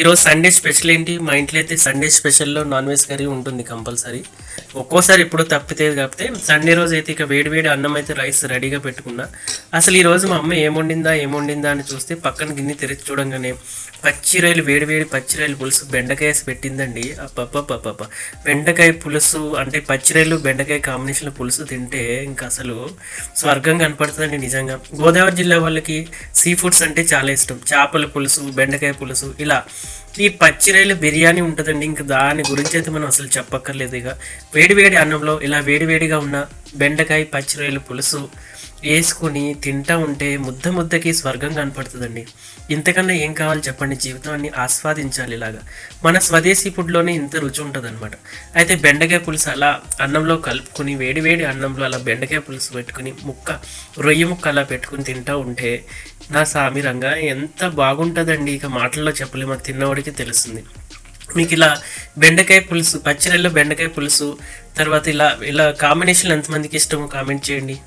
ఈరోజు Sunday special ఏంటి? మా ఇంట్లో అయితే సండే స్పెషల్లో నాన్ వెజ్ కర్రీ ఉంటుంది కంపల్సరీ. ఒక్కోసారి ఇప్పుడు తప్పితే కాకపోతే సండే రోజు అయితే ఇక వేడి వేడి అన్నం అయితే రైస్ రెడీగా పెట్టుకున్నా. అసలు ఈ రోజు మా అమ్మ ఏముండిందా ఏముండిందా అని చూస్తే పక్కన గిన్నె తెరిచి చూడంగానే పచ్చిరాయలు వేడి వేడి పచ్చిరాయలు పులుసు బెండకాయ పెట్టిందండి. అప్పప్ప బెండకాయ పులుసు అంటే పచ్చిరాయలు బెండకాయ కాంబినేషన్లో పులుసు తింటే ఇంకా అసలు స్వర్గం కనపడుతుందండి నిజంగా. గోదావరి జిల్లా వాళ్ళకి సీ ఫుడ్స్ అంటే చాలా ఇష్టం. చేపల పులుసు బెండకాయ పులుసు ఇలా ఈ పచ్చిరాయలు బిర్యానీ ఉంటుందండి. ఇంకా దాని గురించి అయితే మనం అసలు చెప్పక్కర్లేదు ఇక. వేడివేడి అన్నంలో ఇలా వేడివేడిగా ఉన్న బెండకాయ పచ్చిరాయలు పులుసు వేసుకుని తింటా ఉంటే ముద్ద ముద్దకి స్వర్గం కనపడుతుందండి. ఇంతకన్నా ఏం కావాలి చెప్పండి? జీవితాన్ని ఆస్వాదించాలి ఇలాగా. మన స్వదేశీ ఫుడ్లోనే ఇంత రుచి ఉంటుంది అనమాట అయితే బెండకాయ పులుసు అలా అన్నంలో కలుపుకుని వేడి వేడి అన్నంలో అలా బెండకాయ పులుసు పెట్టుకుని ముక్క రొయ్య ముక్క అలా పెట్టుకుని తింటా ఉంటే నా సామిరంగా ఎంత బాగుంటుందండి? ఇక మాటల్లో చెప్పలేము తిన్నవాడికి తెలుస్తుంది. మీకు ఇలా బెండకాయ పులుసు పచ్చిరల్లో బెండకాయ పులుసు తర్వాత ఇలా ఇలా కాంబినేషన్ ఎంతమందికి ఇష్టమో కామెంట్ చేయండి.